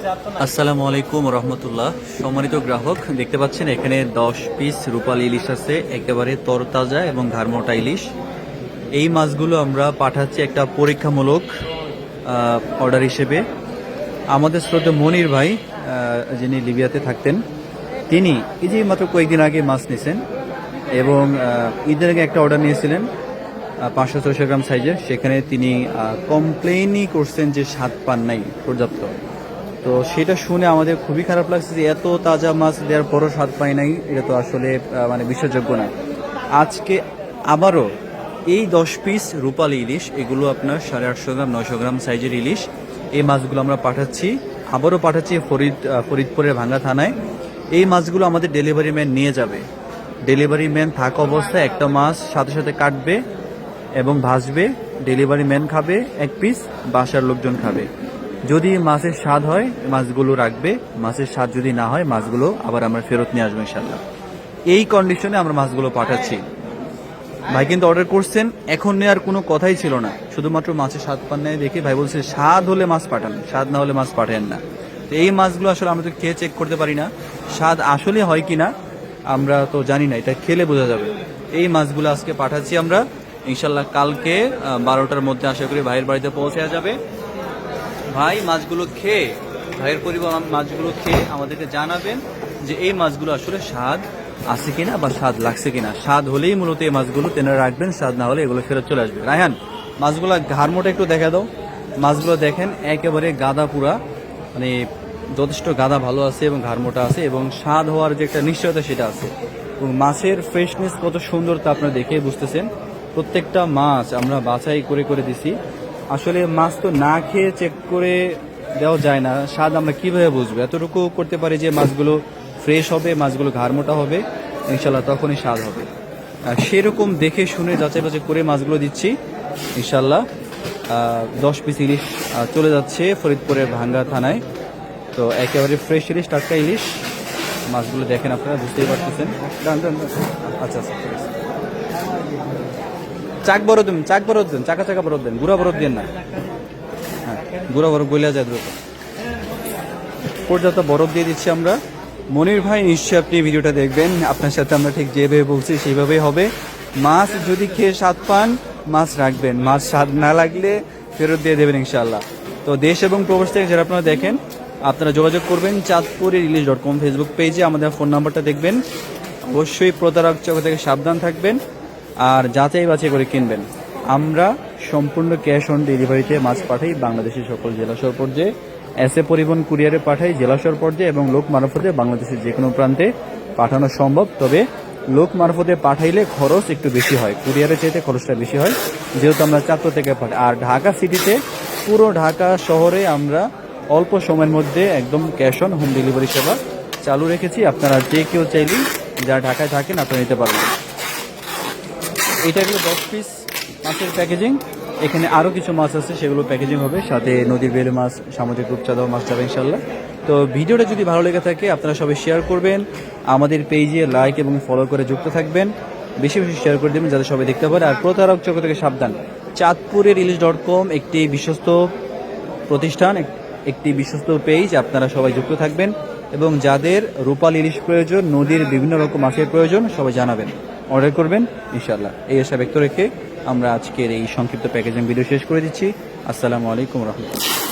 আসসালামু আলাইকুম রহমতুল্লাহ। সম্মানিত গ্রাহক, দেখতে পাচ্ছেন এখানে দশ পিস রূপালী ইলিশ আছে, একেবারে তরতাজা এবং ঘাড়মোটা ইলিশ। এই মাছগুলো আমরা পাঠাচ্ছি একটা পরীক্ষামূলক অর্ডার হিসেবে। আমাদের শ্রদ্ধা মনির ভাই যিনি লিবিয়াতে থাকতেন, তিনি এই যে মাত্র কয়েকদিন আগে মাছ নিয়েছেন এবং ঈদের আগে একটা অর্ডার নিয়েছিলেন পাঁচশো ছয়শো গ্রাম সাইজের সেখানে তিনি কমপ্লেনই করছেন যে স্বাদ পান নাই পর্যাপ্ত। তো সেটা শুনে আমাদের খুবই খারাপ লাগছে যে এত তাজা মাছ দেওয়ার পরও স্বাদ পাই নাই, এটা তো আসলে মানে বিশ্বাসযোগ্য না। আজকে আবারও এই দশ পিস রূপালি ইলিশ, এগুলো আপনার সাড়ে আটশো গ্রাম নশো গ্রাম সাইজের ইলিশ, এই মাছগুলো আমরা পাঠাচ্ছি। আবারও পাঠাচ্ছি ফরিদ ফরিদপুরের ভাঙ্গা থানায়। এই মাছগুলো আমাদের ডেলিভারি ম্যান নিয়ে যাবে। ডেলিভারি ম্যান থাকা অবস্থায় একটা মাছ সাথে সাথে কাটবে এবং ভাজবে। ডেলিভারি ম্যান খাবে এক পিস বাসার লোকজন খাবে। যদি মাছের স্বাদ হয়, মাছগুলো রাখবে। মাছের স্বাদ যদি না হয়, মাছগুলো আবার আমরা ফেরত নিয়ে আসব ইনশাল্লাহ এই কন্ডিশনে আমরা মাছগুলো পাঠাচ্ছি। ভাই কিন্তু অর্ডার করছেন, এখন নেওয়ার কোনো কথাই ছিল না। শুধুমাত্র মাছের স্বাদ পান নাই দেখে ভাই বলছে, স্বাদ হলে মাছ পাঠান, স্বাদ না হলে মাছ পাঠান না। তো এই মাছগুলো আসলে আমরা তো খেয়ে চেক করতে পারি না। স্বাদ আসলে হয় কি না আমরা তো জানি না, এটা খেলে বোঝা যাবে। এই মাছগুলো আজকে পাঠাচ্ছি আমরা। ইনশাল্লাহ কালকে বারোটার মধ্যে আশা করি ভাইয়ের বাড়িতে পৌঁছে যাবে। ভাই মাছগুলো খেয়ে, ভাইয়ের পরিবার মাছগুলো খেয়ে আমাদেরকে জানাবেন যে এই মাছগুলো আসলে স্বাদ আছে কিনা বা স্বাদ লাগছে কিনা। স্বাদ হলেই মূলত এই মাছগুলো তেনারা রাখবেন, স্বাদ না হলে এগুলো ফেরত চলে আসবে। রায়হান, মাছগুলো ঘাড়মোটা একটু দেখা দাও। মাছগুলো দেখেন, একেবারে গাদা পুরা মানে যথেষ্ট গাদা ভালো আছে এবং ঘাড়মোটা আছে এবং স্বাদ হওয়ার যে একটা নিশ্চয়তা সেটা আছে। এবং মাছের ফ্রেশনেস কত সুন্দর তা আপনারা দেখে বুঝতেছেন। প্রত্যেকটা মাছ আমরা বাছাই করে করে দিছি। আসলে মাছ তো না খেয়ে চেক করে দেওয়া যায় না। স্বাদ আমরা কীভাবে বুঝব? এতটুকু করতে পারি যে মাছগুলো ফ্রেশ হবে মাছগুলো ঘাড়মোটা হবে ইনশাল্লাহ তখনই স্বাদ হবে। আর সেরকম দেখে শুনে যাচাই বাছাই করে মাছগুলো দিচ্ছি ইনশাল্লাহ দশ পিস ইলিশ চলে যাচ্ছে ফরিদপুরের ভাঙ্গা থানায়। তো একেবারে ফ্রেশ ইলিশ টাটকা ইলিশ। মাছগুলো দেখেন আপনারা বুঝতেই পারতেছেন। আচ্ছা আচ্ছা ঠিক আছে। চাক বরদ দেন, চাক বরদ দেন, চাকা চাকা বরদ দেন, গুড়া বরদ দেন না। হ্যাঁ গুড়া বরফ গলিয়া যায় দ্রুত। পর্যাপ্ত বরফ দিয়ে দিচ্ছি আমরা। মনির ভাই নিশ্চয়ই আপনি ভিডিওটা দেখবেন। আপনার সাথে আমরা ঠিক যেভাবে বলছি, সেইভাবেই হবে। মাছ যদি খেয়ে স্বাদ পান, মাছ রাখবেন। মাছ স্বাদ না লাগলে ফেরত দিয়ে দেবেন ইনশাল্লাহ তো দেশ এবং প্রবাস থেকে যারা আপনারা দেখেন, আপনারা যোগাযোগ করবেন Chandpur release dot com Facebook পেজে আমাদের ফোন নাম্বারটা দেখবেন। অবশ্যই প্রতারক চক্র থেকে সাবধান থাকবেন। আর যাচাই বাছাই করে কিনবেন। আমরা সম্পূর্ণ ক্যাশ অন ডেলিভারিতে মাছ পাঠাই বাংলাদেশের সকল জেলাশহর পর্যায়ে। এস এ পরিবহন কুরিয়ারে পাঠাই জেলাশহর পর্যায়ে এবং লোক মারফতে বাংলাদেশের যে কোনো প্রান্তে পাঠানো সম্ভব। তবে লোক মারফতে পাঠাইলে খরচ একটু বেশি হয়। কুরিয়ারে চাইতে খরচটা বেশি হয়। যেহেতু আমরা চাঁদপুর থেকে পাঠাই। আর ঢাকা সিটিতে পুরো ঢাকা শহরে আমরা অল্প সময়ের মধ্যে একদম ক্যাশ অন হোম ডেলিভারি সেবা চালু রেখেছি। আপনারা যে কেউ চাইলেই যারা ঢাকায় থাকেন, আপনারা নিতে পারবেন। এটা হলো দশ পিস মাছের প্যাকেজিং এখানে আরও কিছু মাছ আছে, সেগুলো প্যাকেজিং হবে। সাথে নদীর বেলে মাছ, সামুদ্রিক রূপচাঁদাও মাছ যাবে ইনশাল্লাহ তো ভিডিওটা যদি ভালো লেগে থাকে, আপনারা সবাই শেয়ার করবেন। আমাদের পেজে লাইক এবং ফলো করে যুক্ত থাকবেন। বেশি বেশি শেয়ার করে দেবেন, যাতে সবাই দেখতে পারে। আর প্রতারক চক্র থেকে সাবধান। চাঁদপুরের ইলিশ ডট কম একটি বিশ্বস্ত প্রতিষ্ঠান, একটি বিশ্বস্ত পেজ আপনারা সবাই যুক্ত থাকবেন। এবং যাদের রূপাল ইলিশ প্রয়োজন, নদীর বিভিন্ন রকম মাছের প্রয়োজন, সবাই জানাবেন। অর্ডার করবেন ইনশাল্লাহ এই আশা ব্যক্ত রেখে আমরা আজকের এই সংক্ষিপ্ত প্যাকেজিং ভিডিও শেষ করে দিচ্ছি। আসসালামু আলাইকুম রহমতুল্লাহ।